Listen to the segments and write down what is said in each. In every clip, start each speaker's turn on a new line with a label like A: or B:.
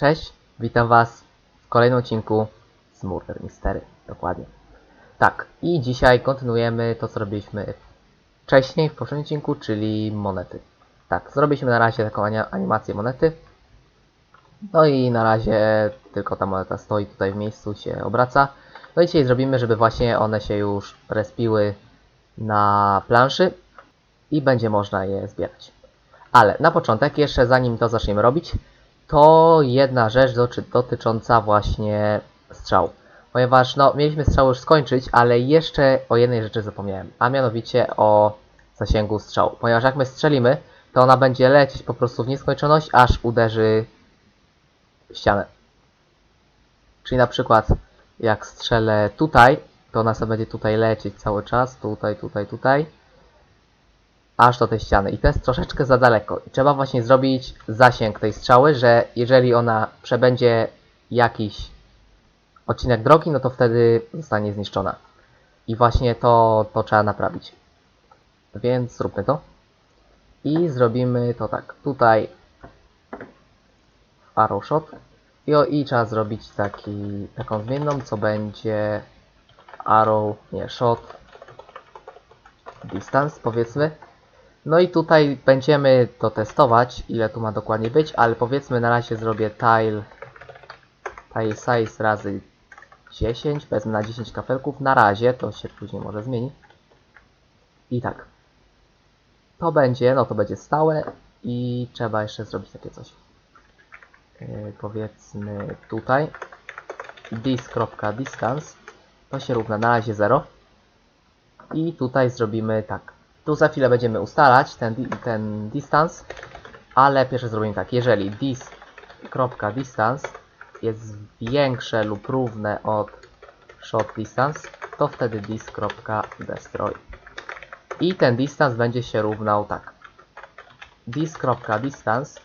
A: Cześć, witam Was w kolejnym odcinku z Murder Mystery, dokładnie. Tak, i dzisiaj kontynuujemy to, co robiliśmy wcześniej, w poprzednim odcinku, czyli monety. Tak, zrobiliśmy na razie taką animację monety. No i na razie tylko ta moneta stoi tutaj w miejscu, się obraca. No i dzisiaj zrobimy, żeby właśnie one się już respiły na planszy i będzie można je zbierać. Ale na początek, jeszcze zanim to zaczniemy robić, to jedna rzecz doty- dotycząca właśnie strzał. Ponieważ no, mieliśmy strzał już skończyć, ale jeszcze o jednej rzeczy zapomniałem, a mianowicie o zasięgu strzału. Ponieważ jak my strzelimy, to ona będzie lecieć po prostu w nieskończoność, aż uderzy w ścianę. Czyli na przykład jak strzelę tutaj, to ona sobie będzie tutaj lecieć cały czas, tutaj, tutaj, tutaj, aż do tej ściany. I to jest troszeczkę za daleko. I trzeba właśnie zrobić zasięg tej strzały, że jeżeli ona przebędzie jakiś odcinek drogi, no to wtedy zostanie zniszczona. I właśnie to, to trzeba naprawić. Więc zróbmy to. I zrobimy to tak. Tutaj arrow shot. I, o, I trzeba zrobić taki, taką zmienną, co będzie arrow, nie, shot distance powiedzmy. No i tutaj będziemy to testować, ile tu ma dokładnie być, ale powiedzmy na razie zrobię tile, tile size razy 10, wezmę na 10 kafelków, na razie, to się później może zmieni. I tak. To będzie, no to będzie stałe i trzeba jeszcze zrobić takie coś. Yy, powiedzmy tutaj this.distance to się równa na razie 0 i tutaj zrobimy tak. Tu za chwilę będziemy ustalać ten, ten distance, ale pierwsze zrobimy tak. Jeżeli dis.distance jest większe lub równe od shot distance, to wtedy dis.destroy. I ten distance będzie się równał tak. dis.distance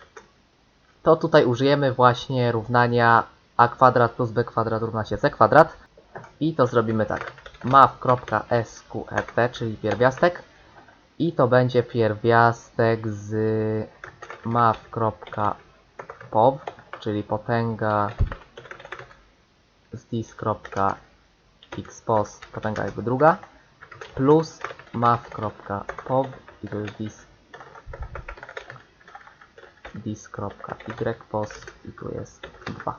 A: to tutaj użyjemy właśnie równania a kwadrat plus b kwadrat równa się c kwadrat. I to zrobimy tak. math.sqrt, czyli pierwiastek. I to będzie pierwiastek z math.pov, czyli potęga z dis.xpos, potęga jakby druga, plus math.pov i to jest dis dis.ypos i tu jest 2.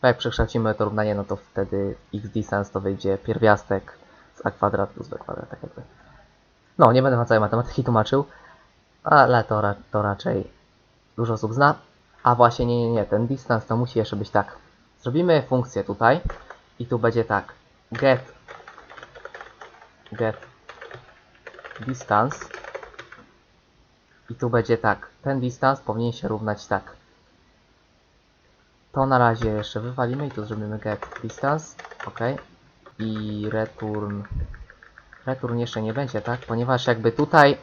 A: Tak jak przekształcimy to równanie, no to wtedy x distance to wyjdzie pierwiastek z a kwadrat plus b kwadrat, tak jakby. No, nie będę wam całej matematyki tłumaczył, ale to, ra to raczej dużo osób zna. A właśnie, nie, nie, nie, ten distance to musi jeszcze być tak. Zrobimy funkcję tutaj i tu będzie tak. Get get distance i tu będzie tak. Ten distance powinien się równać tak. To na razie jeszcze wywalimy i tu zrobimy get distance, ok. I return return jeszcze nie będzie, tak? Ponieważ jakby tutaj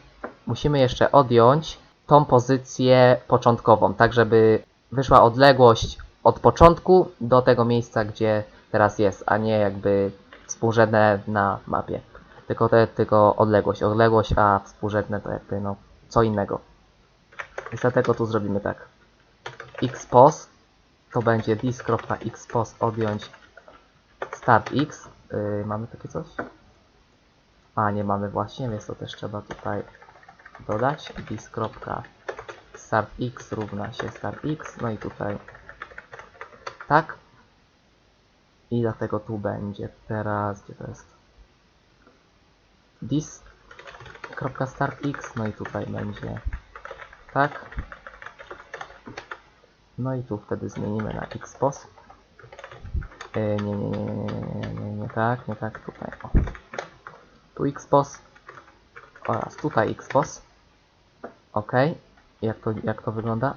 A: musimy jeszcze odjąć tą pozycję początkową, tak żeby wyszła odległość od początku do tego miejsca, gdzie teraz jest, a nie jakby współrzędne na mapie. Tylko, te, tylko odległość. Odległość, a współrzędne to jakby no co innego. Więc dlatego tu zrobimy tak. xpos to będzie dis.xpos odjąć start x. Yy, mamy takie coś? A, nie mamy właśnie, więc to też trzeba tutaj dodać. dis.start x równa się start x. No i tutaj tak. I dlatego tu będzie teraz, gdzie to jest? x. No i tutaj będzie tak. No i tu wtedy zmienimy na xpos. Yy, nie, nie, nie, nie, nie, nie, nie, nie tak, nie tak, tutaj. Tu xpos oraz tutaj xpos. Ok. Jak to, jak to wygląda?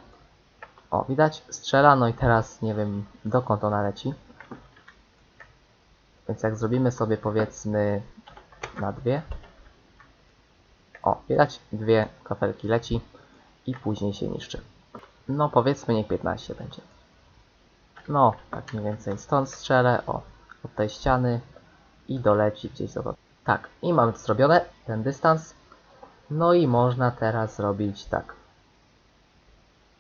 A: O, widać, strzela, no i teraz nie wiem dokąd ona leci. Więc jak zrobimy sobie powiedzmy na dwie. O, widać, dwie kafelki leci i później się niszczy. No powiedzmy niech 15 będzie. No, tak mniej więcej stąd strzelę, o, od tej ściany i doleci gdzieś do Tak, i mamy to zrobione, ten dystans. No i można teraz zrobić tak.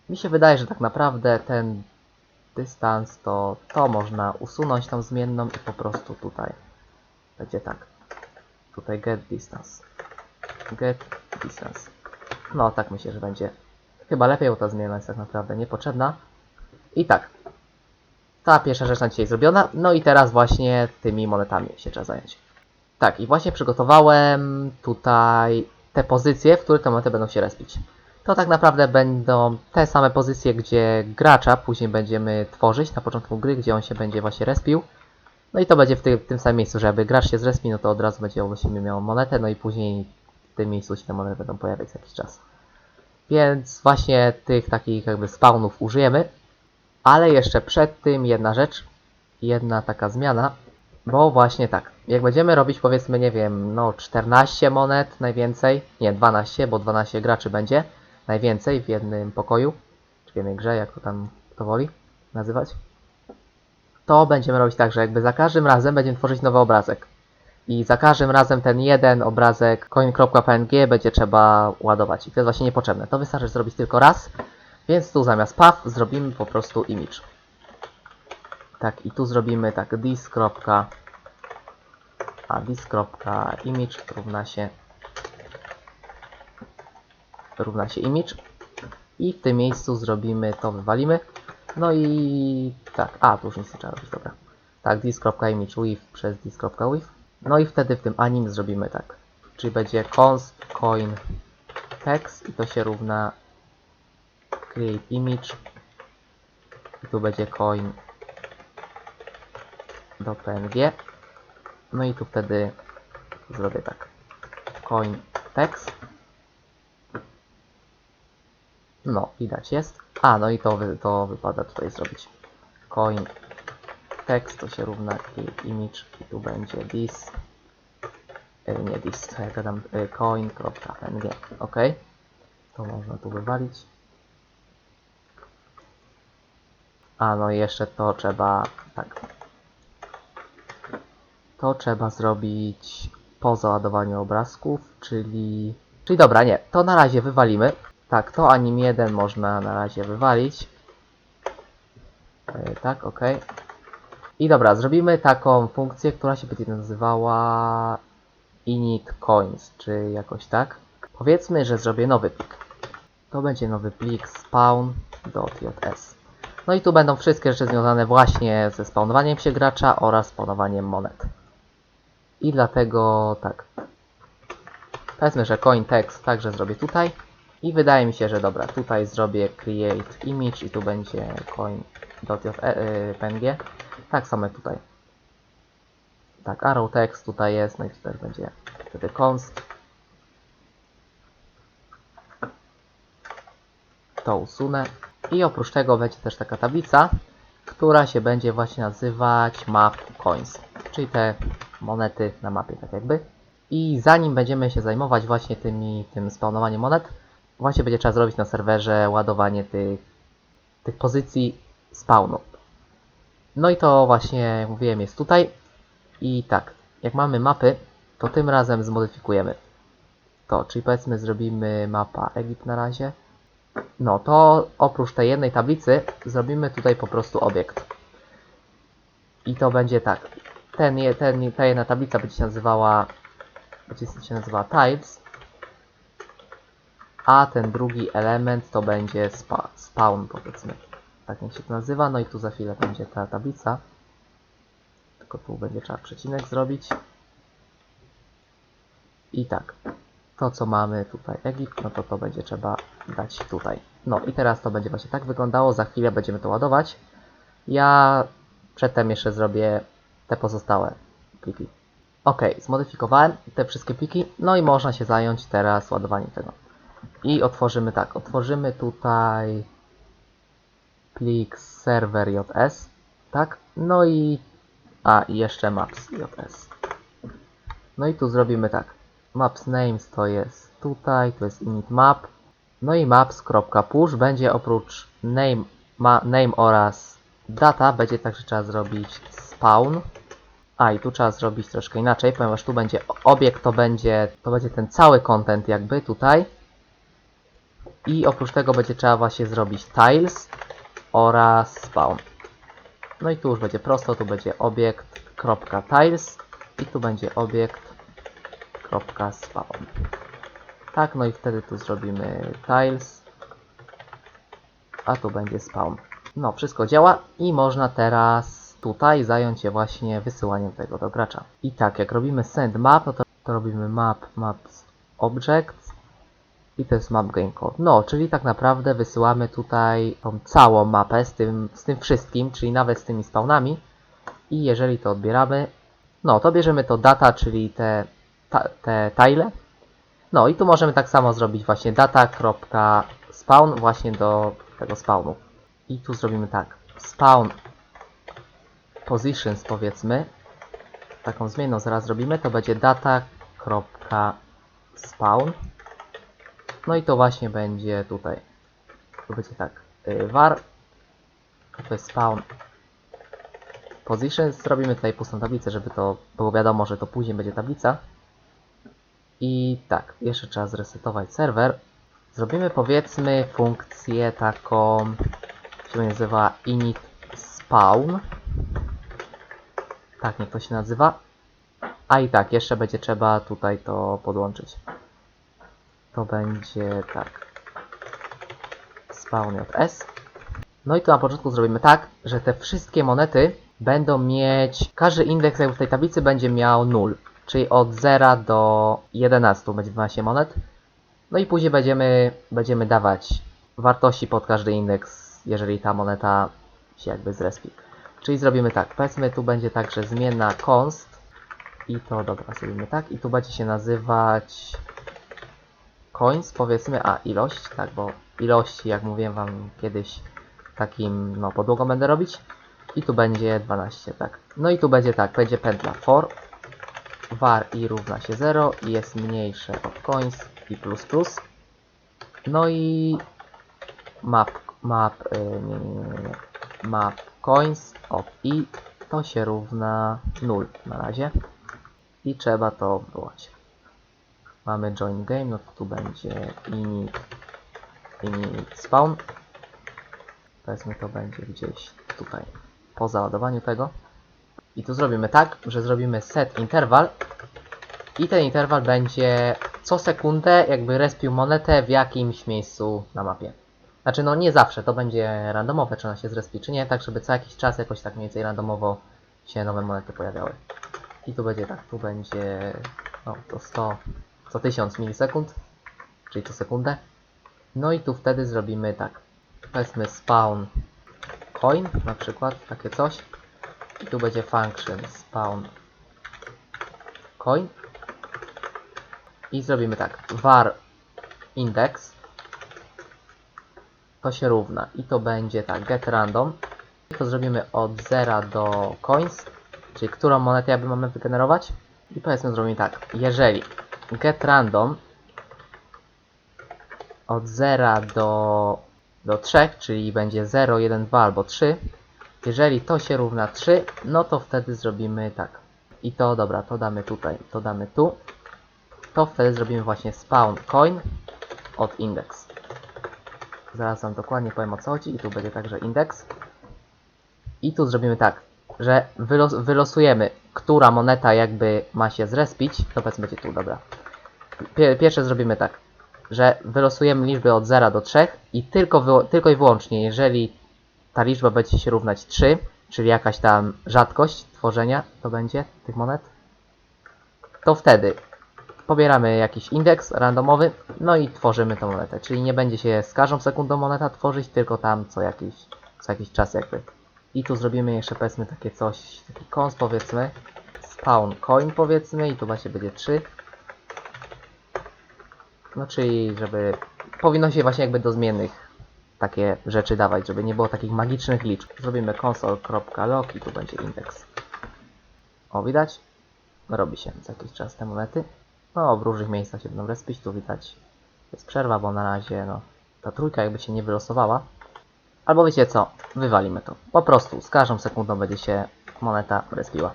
A: Mi się wydaje, że tak naprawdę ten dystans, to to można usunąć tą zmienną i po prostu tutaj będzie tak. Tutaj get distance. Get distance. No, tak myślę, że będzie chyba lepiej, bo ta zmiana jest tak naprawdę niepotrzebna. I tak. Ta pierwsza rzecz na dzisiaj zrobiona. No i teraz właśnie tymi monetami się trzeba zająć. Tak, i właśnie przygotowałem tutaj te pozycje, w których te monety będą się respić. To tak naprawdę będą te same pozycje, gdzie gracza później będziemy tworzyć na początku gry, gdzie on się będzie właśnie respił. No i to będzie w, ty, w tym samym miejscu, żeby gracz się zrespił, no to od razu będzie właśnie miał monetę, no i później w tym miejscu się te monety będą pojawiać za jakiś czas. Więc właśnie tych takich jakby spawnów użyjemy. Ale jeszcze przed tym jedna rzecz, jedna taka zmiana, bo właśnie tak, jak będziemy robić powiedzmy, nie wiem, no 14 monet najwięcej, nie 12, bo 12 graczy będzie najwięcej w jednym pokoju, czy w jednej grze, jak to tam kto woli nazywać, to będziemy robić tak, że jakby za każdym razem będziemy tworzyć nowy obrazek. I za każdym razem ten jeden obrazek coin.png będzie trzeba ładować. I to jest właśnie niepotrzebne. To wystarczy zrobić tylko raz. Więc tu zamiast path zrobimy po prostu image. Tak, i tu zrobimy tak this. A this.image równa się równa się image. I w tym miejscu zrobimy to, wywalimy. No i tak, a tu już nic nie trzeba robić, dobra. Tak, this.image with przez this.with. No i wtedy w tym anim zrobimy tak. Czyli będzie const coin text i to się równa create image i tu będzie coin do png no i tu wtedy zrobię tak. Coin text no widać jest. A no i to, to wypada tutaj zrobić. Coin text to się równa create image. I tu będzie this e, nie this, co ja gadam. E, coin.png ok to można tu wywalić. A no i jeszcze to trzeba tak to trzeba zrobić po załadowaniu obrazków, czyli czyli dobra, nie, to na razie wywalimy tak, to anim 1 można na razie wywalić e, tak, ok i dobra, zrobimy taką funkcję, która się będzie nazywała init coins, czy jakoś tak. Powiedzmy, że zrobię nowy plik. To będzie nowy plik spawn.js. No i tu będą wszystkie rzeczy związane właśnie ze spawnowaniem się gracza oraz spawnowaniem monet. I dlatego tak. Powiedzmy, że coin text także zrobię tutaj. I wydaje mi się, że dobra, tutaj zrobię create image i tu będzie coin.png. Tak samo tutaj. Tak, arrow text tutaj jest, no i tutaj będzie wtedy const. To usunę. I oprócz tego będzie też taka tablica, która się będzie właśnie nazywać map coins, czyli te monety na mapie, tak jakby. I zanim będziemy się zajmować właśnie tymi, tym spawnowaniem monet, właśnie będzie trzeba zrobić na serwerze ładowanie tych, tych pozycji spawnu. No i to właśnie, jak mówiłem, jest tutaj. I tak, jak mamy mapy, to tym razem zmodyfikujemy to, czyli powiedzmy zrobimy mapa Egipt na razie. No to oprócz tej jednej tablicy zrobimy tutaj po prostu obiekt. I to będzie tak. Ten, ten, ta jedna tablica będzie się nazywała będzie się nazywała tiles. A ten drugi element to będzie spa, spawn powiedzmy. Tak jak się to nazywa. No i tu za chwilę będzie ta tablica. Tylko tu będzie trzeba przecinek zrobić. I tak. To co mamy tutaj Egipt, no to to będzie trzeba dać tutaj. No i teraz to będzie właśnie tak wyglądało. Za chwilę będziemy to ładować. Ja przedtem jeszcze zrobię te pozostałe pliki. Ok, zmodyfikowałem te wszystkie pliki. No i można się zająć teraz ładowaniem tego. I otworzymy tak. Otworzymy tutaj plik server.js. Tak? No i a, i jeszcze maps.js. No i tu zrobimy tak. Maps names to jest tutaj, to jest init map. No i maps.push będzie oprócz name, ma, name oraz data, będzie także trzeba zrobić spawn. A i tu trzeba zrobić troszkę inaczej, ponieważ tu będzie obiekt, to będzie, to będzie ten cały content jakby tutaj. I oprócz tego będzie trzeba właśnie zrobić tiles oraz spawn. No i tu już będzie prosto, tu będzie obiekt kropka tiles i tu będzie obiekt kropka spawn. Tak, no i wtedy tu zrobimy tiles, a tu będzie spawn. No, wszystko działa i można teraz tutaj zająć się właśnie wysyłaniem tego do gracza. I tak, jak robimy send map, no to, to robimy map, maps objects i to jest map game code. No, czyli tak naprawdę wysyłamy tutaj tą całą mapę z tym, z tym wszystkim, czyli nawet z tymi spawnami. I jeżeli to odbieramy, no to bierzemy to data, czyli te, ta, te tile. No i tu możemy tak samo zrobić właśnie data.spawn właśnie do tego spawnu. I tu zrobimy tak. Spawn positions powiedzmy. Taką zmienną zaraz zrobimy. To będzie data.spawn. No i to właśnie będzie tutaj. To będzie tak. y, var. To jest spawn positions. Zrobimy tutaj pustą tablicę, żeby to było wiadomo, że to później będzie tablica. I tak, jeszcze trzeba zresetować serwer. Zrobimy powiedzmy funkcję taką, się nazywa init spawn. Tak, niech to się nazywa. A i tak, jeszcze będzie trzeba tutaj to podłączyć. To będzie tak. Spawn JS. No i tu na początku zrobimy tak, że te wszystkie monety będą mieć, każdy indeks w tej tablicy będzie miał 0, czyli od 0 do 11 będzie 12 monet. No i później będziemy, będziemy dawać wartości pod każdy indeks, jeżeli ta moneta się jakby zrespi. Czyli zrobimy tak, powiedzmy tu będzie tak, że zmienna const i to dobra, zrobimy tak i tu będzie się nazywać coins powiedzmy, a ilość, tak, bo ilości jak mówiłem wam kiedyś takim no podłogą będę robić i tu będzie 12, tak. No i tu będzie tak, będzie pętla for var i równa się 0 i jest mniejsze od coins i plus plus. No i map, map, y, nie, nie, nie, map coins of i to się równa 0 na razie i trzeba to wywołać. Mamy join game, no to tu będzie init, init spawn. Powiedzmy to będzie gdzieś tutaj po załadowaniu tego. I tu zrobimy tak, że zrobimy set interval i ten interwał będzie co sekundę jakby respił monetę w jakimś miejscu na mapie. Znaczy no nie zawsze, to będzie randomowe, czy ona się zrespi, czy nie, tak żeby co jakiś czas jakoś tak mniej więcej randomowo się nowe monety pojawiały. I tu będzie tak, tu będzie no to 100, co 1000 milisekund, czyli co sekundę. No i tu wtedy zrobimy tak, powiedzmy spawn coin, na przykład, takie coś. I tu będzie function spawn coin. I zrobimy tak, var index to się równa i to będzie tak, get random. To zrobimy od 0 do coins, czyli którą monetę jakby mamy wygenerować. I powiedzmy zrobimy tak, jeżeli get random od 0 do, do 3, czyli będzie 0, 1, 2 albo 3. Jeżeli to się równa 3, no to wtedy zrobimy tak. I to, dobra, to damy tutaj, to damy tu. To wtedy zrobimy właśnie spawn coin od index. Zaraz wam dokładnie powiem o co chodzi i tu będzie także indeks. I tu zrobimy tak, że wylos wylosujemy, która moneta jakby ma się zrespić. To powiedzmy będzie tu, dobra. Pier pierwsze zrobimy tak, że wylosujemy liczby od 0 do 3 i tylko, tylko i wyłącznie, jeżeli ta liczba będzie się równać 3, czyli jakaś tam rzadkość tworzenia to będzie tych monet, to wtedy pobieramy jakiś indeks randomowy, no i tworzymy tą monetę. Czyli nie będzie się z każdą sekundą moneta tworzyć, tylko tam co jakiś, co jakiś czas jakby. I tu zrobimy jeszcze powiedzmy takie coś, taki kons powiedzmy, spawn coin powiedzmy i tu właśnie będzie 3. No czyli żeby, powinno się właśnie jakby do zmiennych takie rzeczy dawać, żeby nie było takich magicznych liczb. Zrobimy console.log i tu będzie indeks. O, widać? Robi się za jakiś czas te monety. No, w różnych miejscach się będą respić. Tu widać, jest przerwa, bo na razie, no, ta trójka jakby się nie wylosowała. Albo wiecie co, wywalimy to. Po prostu z każdą sekundą będzie się moneta respiła.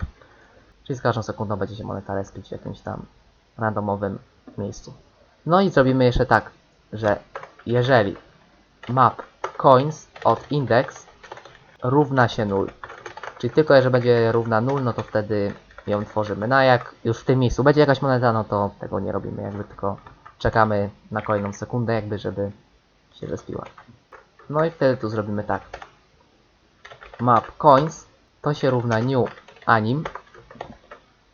A: Czyli z każdą sekundą będzie się moneta respić w jakimś tam randomowym miejscu. No i zrobimy jeszcze tak, że jeżeli map coins od index równa się 0, Czyli tylko jeżeli będzie równa 0, no to wtedy ją tworzymy. No a jak już w tym miejscu będzie jakaś moneta, no to tego nie robimy, jakby tylko czekamy na kolejną sekundę, jakby żeby się zespiła. No i wtedy tu zrobimy tak. Map coins to się równa new anim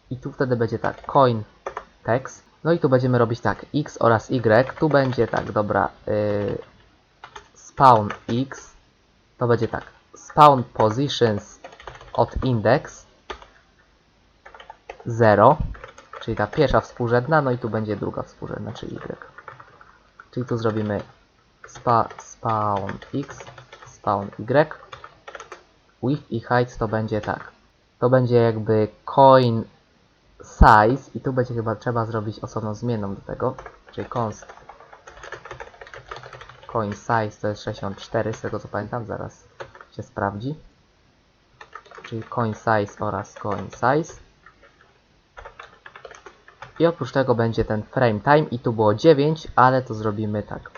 A: i tu wtedy będzie tak coin text. No i tu będziemy robić tak x oraz y. Tu będzie tak, dobra, yy, spawn x to będzie tak spawn positions od index 0 czyli ta pierwsza współrzędna, no i tu będzie druga współrzędna, czyli y. Czyli tu zrobimy spa, spawn x, spawn y. Width i height to będzie tak. To będzie jakby coin size i tu będzie chyba trzeba zrobić osobną zmienną do tego, czyli const coin size to jest 64 z tego co pamiętam, zaraz się sprawdzi. Czyli coin size oraz coin size. I oprócz tego będzie ten frame time i tu było 9, ale to zrobimy tak.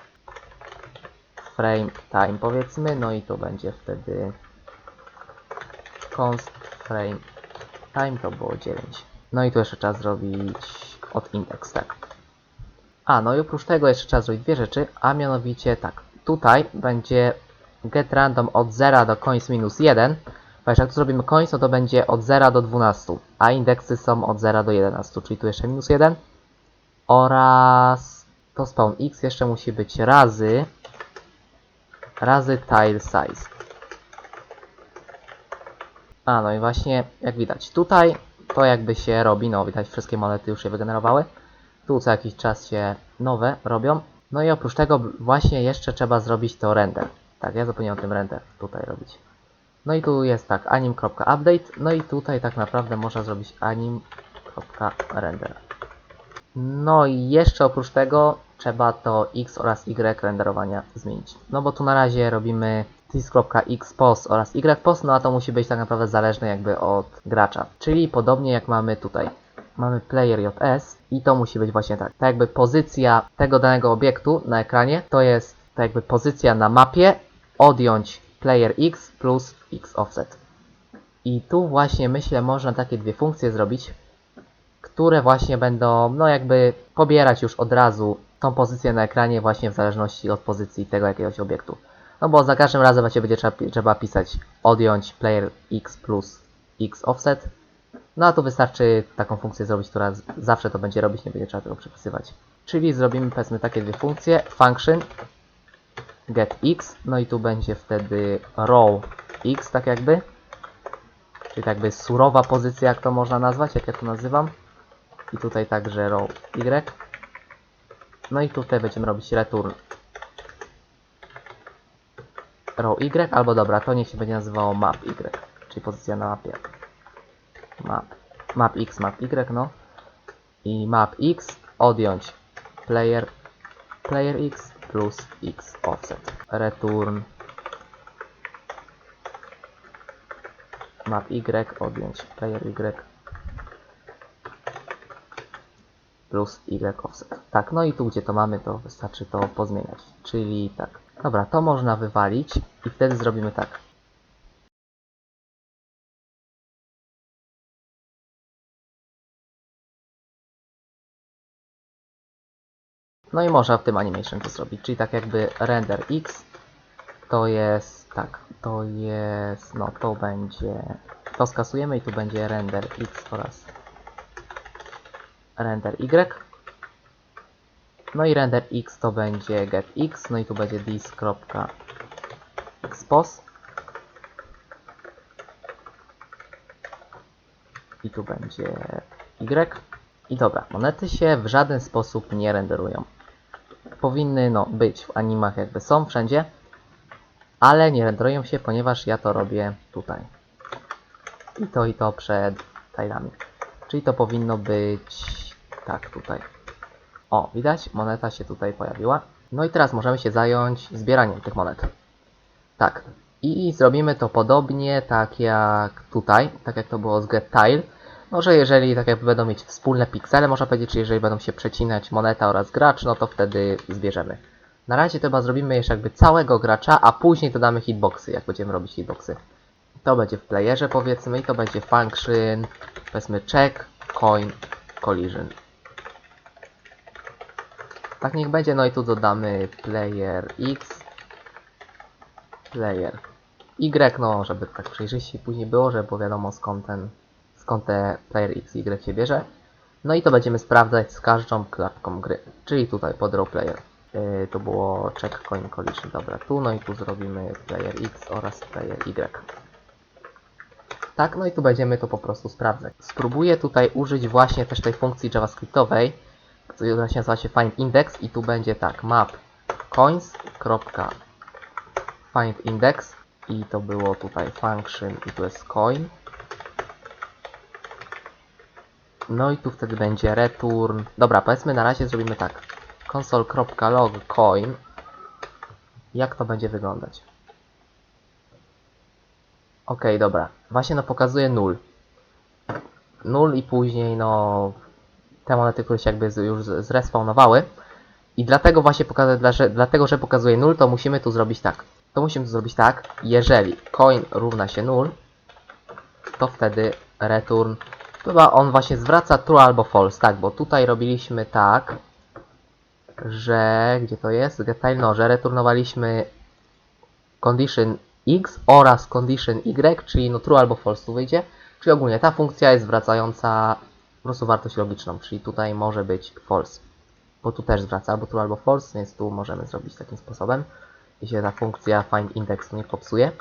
A: Frame time powiedzmy, no i to będzie wtedy const frame time to było 9. No i tu jeszcze trzeba zrobić od index, tak. A, no i oprócz tego jeszcze trzeba zrobić dwie rzeczy, a mianowicie tak. Tutaj będzie get random od 0 do coins minus 1, ponieważ jak tu zrobimy coins, no to będzie od 0 do 12, a indeksy są od 0 do 11, czyli tu jeszcze minus 1 oraz to spawn x jeszcze musi być razy razy tile size. A, no i właśnie, jak widać, tutaj to jakby się robi, no widać, wszystkie monety już się wygenerowały. Tu co jakiś czas się nowe robią. No i oprócz tego właśnie jeszcze trzeba zrobić to render. Tak, ja zapomniałem tym render tutaj robić. No i tu jest tak, anim.update, no i tutaj tak naprawdę można zrobić anim.render. No i jeszcze oprócz tego trzeba to x oraz y renderowania zmienić. No bo tu na razie robimy this.xpost oraz ypost, no a to musi być tak naprawdę zależne jakby od gracza. Czyli podobnie jak mamy tutaj. Mamy player JS i to musi być właśnie tak. Tak jakby pozycja tego danego obiektu na ekranie to jest tak jakby pozycja na mapie odjąć player x plus x offset. I tu właśnie myślę można takie dwie funkcje zrobić, które właśnie będą no jakby pobierać już od razu tą pozycję na ekranie właśnie w zależności od pozycji tego jakiegoś obiektu. No bo za każdym razem właśnie będzie trzeba, trzeba pisać odjąć player x plus x offset. No a tu wystarczy taką funkcję zrobić, która zawsze to będzie robić, nie będzie trzeba tego przepisywać. Czyli zrobimy powiedzmy takie dwie funkcje. Function get x, no i tu będzie wtedy row x tak jakby. Czyli tak jakby surowa pozycja, jak to można nazwać, jak ja to nazywam. I tutaj także row y. No i tutaj będziemy robić return row y, albo dobra, to niech się będzie nazywało map y, czyli pozycja na mapie. Map, map x, map y, no. I map x odjąć player, player x plus x offset. Return map y odjąć player y plus y offset. Tak, no i tu gdzie to mamy, to wystarczy to pozmieniać. Czyli tak. Dobra, to można wywalić i wtedy zrobimy tak. No i można w tym animation to zrobić, czyli tak jakby render x to jest, tak, to jest, no to będzie, to skasujemy i tu będzie render x oraz render y. No i render x to będzie get x, no i tu będzie this.xpos. I tu będzie y. I dobra, monety się w żaden sposób nie renderują. Powinny no być w animach jakby są wszędzie, ale nie renderują się, ponieważ ja to robię tutaj. I to i to przed tilami. Czyli to powinno być tak tutaj. O, widać, moneta się tutaj pojawiła. No i teraz możemy się zająć zbieraniem tych monet. Tak. I zrobimy to podobnie, tak jak tutaj, tak jak to było z GetTile. Może jeżeli tak jakby będą mieć wspólne piksele, można powiedzieć, czy jeżeli będą się przecinać moneta oraz gracz, no to wtedy zbierzemy. Na razie to chyba zrobimy jeszcze jakby całego gracza, a później dodamy hitboxy, jak będziemy robić hitboxy. To będzie w playerze powiedzmy i to będzie function powiedzmy check coin collision. Tak niech będzie, no i tu dodamy player x player y, no żeby tak przejrzyście później było, żeby było wiadomo skąd ten skąd te player x y się bierze. No i to będziemy sprawdzać z każdą klatką gry, czyli tutaj pod row player. Yy, to było check coin collision, dobra, tu, no i tu zrobimy player x oraz player y. Tak, no i tu będziemy to po prostu sprawdzać. Spróbuję tutaj użyć właśnie też tej funkcji javascriptowej, która się nazywa się find index i tu będzie tak, map coins, kropka, find index i to było tutaj function i tu jest coin. No i tu wtedy będzie return. Dobra, powiedzmy na razie zrobimy tak. console.log coin. Jak to będzie wyglądać? Ok, dobra. Właśnie no pokazuje 0. 0 i później no te monety, które się jakby już zrespawnowały. I dlatego właśnie pokazuje, dlatego, że pokazuje 0, to musimy tu zrobić tak. To musimy tu zrobić tak. Jeżeli coin równa się 0, to wtedy return Chyba on właśnie zwraca true albo false, tak, bo tutaj robiliśmy tak, że, gdzie to jest? Getile, no, że returnowaliśmy condition x oraz condition y, czyli no true albo false tu wyjdzie, czyli ogólnie ta funkcja jest zwracająca po prostu wartość logiczną, czyli tutaj może być false, bo tu też zwraca albo true albo false, więc tu możemy zrobić takim sposobem, jeśli ta funkcja find index nie popsuje.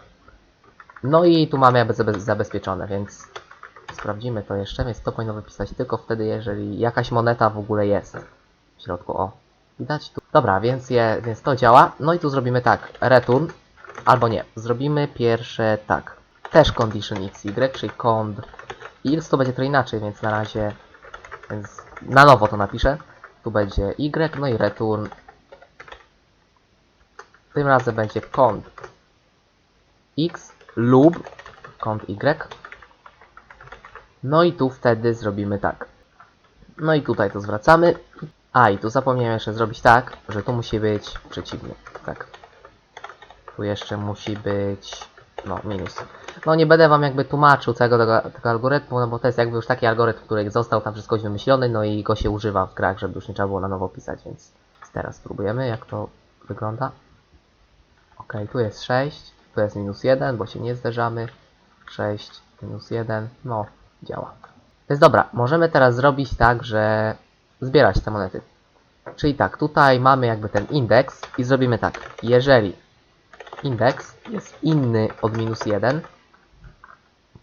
A: No i tu mamy zabezpieczone, więc sprawdzimy to jeszcze, więc to powinno wypisać tylko wtedy, jeżeli jakaś moneta w ogóle jest w środku. O, widać tu. Dobra, więc, je, więc to działa. No i tu zrobimy tak, return, albo nie. Zrobimy pierwsze tak, też condition xy, czyli cond x, to będzie trochę inaczej, więc na razie, więc na nowo to napiszę. Tu będzie y, no i return. Tym razem będzie cond x lub cond y. No i tu wtedy zrobimy tak. No i tutaj to zwracamy. A i tu zapomniałem jeszcze zrobić tak, że tu musi być przeciwnie. Tak. Tu jeszcze musi być no minus. No nie będę wam jakby tłumaczył całego tego, tego algorytmu, no bo to jest jakby już taki algorytm, który został tam wszystko wymyślony, no i go się używa w grach, żeby już nie trzeba było na nowo pisać, więc teraz spróbujemy jak to wygląda. Ok, tu jest 6, tu jest minus 1, bo się nie zderzamy. 6, minus 1, no działa. Więc dobra, możemy teraz zrobić tak, że zbierać te monety. Czyli tak, tutaj mamy jakby ten indeks i zrobimy tak. Jeżeli indeks jest inny od minus 1,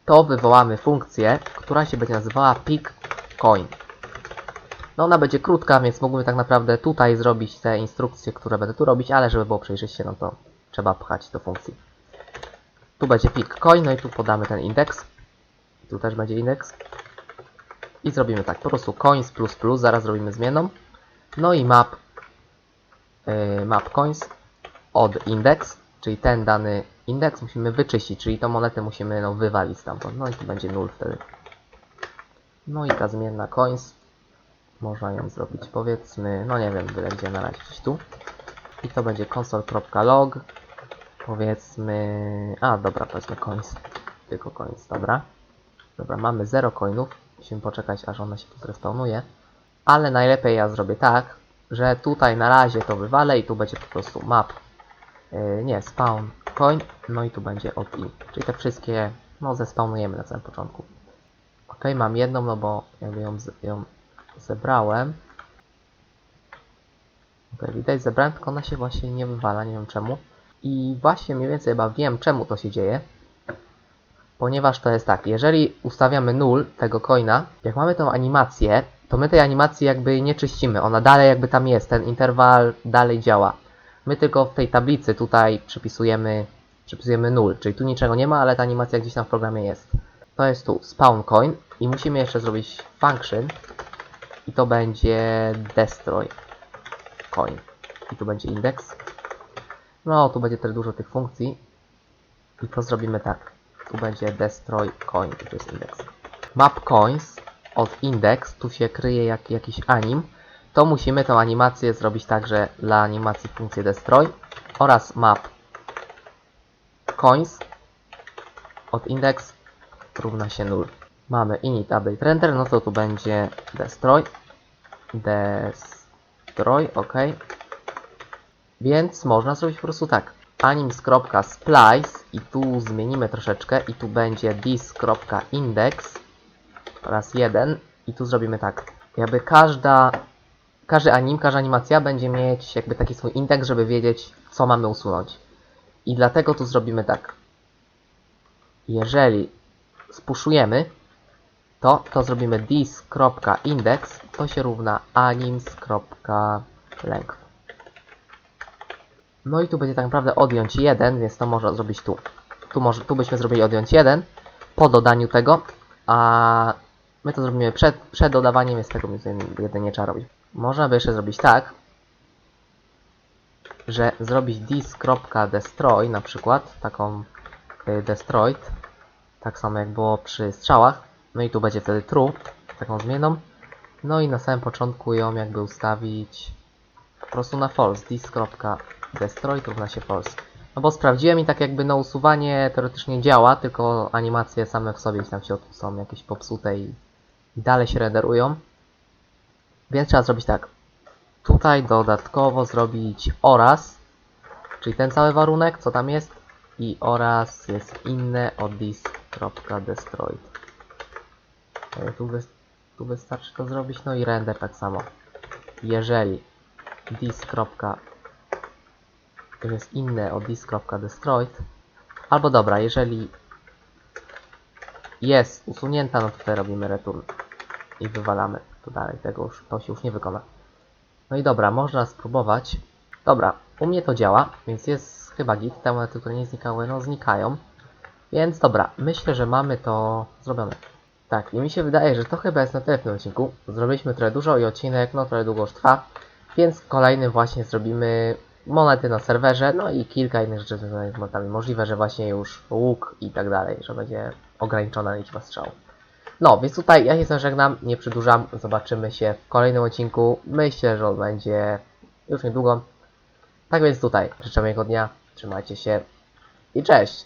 A: to wywołamy funkcję, która się będzie nazywała pick coin. No ona będzie krótka, więc mógłbym tak naprawdę tutaj zrobić te instrukcje, które będę tu robić, ale żeby było przejrzyście, no to trzeba pchać do funkcji. Tu będzie pick coin, no i tu podamy ten indeks. Tu też będzie indeks. I zrobimy tak, po prostu coins plus plus, zaraz zrobimy zmienną. No i map, yy, map coins od index, czyli ten dany indeks musimy wyczyścić, czyli tą monetę musimy no, wywalić stamtąd. No i tu będzie 0 wtedy. No i ta zmienna coins, można ją zrobić powiedzmy, no nie wiem, byle gdzie na razie gdzieś tu. I to będzie console.log, powiedzmy, a dobra, powiedzmy coins, tylko coins, dobra. Dobra, mamy 0 coinów. Musimy poczekać, aż ona się tu zrespawnuje. Ale najlepiej ja zrobię tak, że tutaj na razie to wywalę i tu będzie po prostu map. Yy, nie, spawn coin. No i tu będzie i. Czyli te wszystkie, no zespawnujemy na samym początku. Ok, mam jedną, no bo jakby ją, ją zebrałem. Ok, widać, zebrałem, tylko ona się właśnie nie wywala, nie wiem czemu. I właśnie mniej więcej chyba wiem, czemu to się dzieje. Ponieważ to jest tak, jeżeli ustawiamy 0 tego coina, jak mamy tą animację, to my tej animacji jakby nie czyścimy. Ona dalej jakby tam jest, ten interwał dalej działa. My tylko w tej tablicy tutaj przypisujemy, przypisujemy 0, czyli tu niczego nie ma, ale ta animacja gdzieś tam w programie jest. To jest tu spawn coin i musimy jeszcze zrobić function i to będzie destroy coin. I tu będzie index. No, tu będzie też dużo tych funkcji. I to zrobimy tak. Tu będzie destroy coin, to jest index. Map coins od index, tu się kryje jak, jakiś anim. To musimy tą animację zrobić tak, że dla animacji funkcję destroy oraz map coins od index równa się 0. Mamy init update render, no to tu będzie destroy. Destroy, ok. Więc można zrobić po prostu tak. anims.splice i tu zmienimy troszeczkę i tu będzie this.index oraz 1 i tu zrobimy tak. Jakby każda każdy anim, każda animacja będzie mieć jakby taki swój indeks, żeby wiedzieć co mamy usunąć. I dlatego tu zrobimy tak. Jeżeli spuszujemy, to, to zrobimy this.index, to się równa anims.length. No i tu będzie tak naprawdę odjąć 1, więc to można zrobić tu. Tu, może, tu byśmy zrobili odjąć 1 po dodaniu tego, a my to zrobimy przed, przed dodawaniem, więc tego jeden nie trzeba robić. Można by jeszcze zrobić tak, że zrobić this.destroy na przykład, taką y, destroyed, tak samo jak było przy strzałach, no i tu będzie wtedy true, taką zmianą, no i na samym początku ją jakby ustawić po prostu na false, this.destroy równa się false. No bo sprawdziłem i tak jakby no usuwanie teoretycznie działa, tylko animacje same w sobie tam środku są jakieś popsute i i dalej się renderują. Więc trzeba zrobić tak. Tutaj dodatkowo zrobić oraz, czyli ten cały warunek, co tam jest, i oraz jest inne od this.destroyed. Tu, wy, tu wystarczy to zrobić, no i render tak samo. Jeżeli this. jest inne od this.destroyed, albo dobra, jeżeli jest usunięta, no to tutaj robimy return i wywalamy to dalej, tego już, to się już nie wykona. No i dobra, można spróbować. Dobra, u mnie to działa, więc jest chyba git, te monety, które nie znikały, no znikają. Więc dobra, myślę, że mamy to zrobione. Tak, i mi się wydaje, że to chyba jest na tyle w tym odcinku. Zrobiliśmy trochę dużo i odcinek, no trochę długo już trwa. Więc kolejny właśnie zrobimy monety na serwerze, no i kilka innych rzeczy związanych z monetami. Możliwe, że właśnie już łuk i tak dalej, że będzie ograniczona liczba strzał. No, więc tutaj ja się zażegnam, nie przedłużam, zobaczymy się w kolejnym odcinku. Myślę, że on będzie już niedługo. Tak więc tutaj życzę miłego dnia, trzymajcie się i cześć!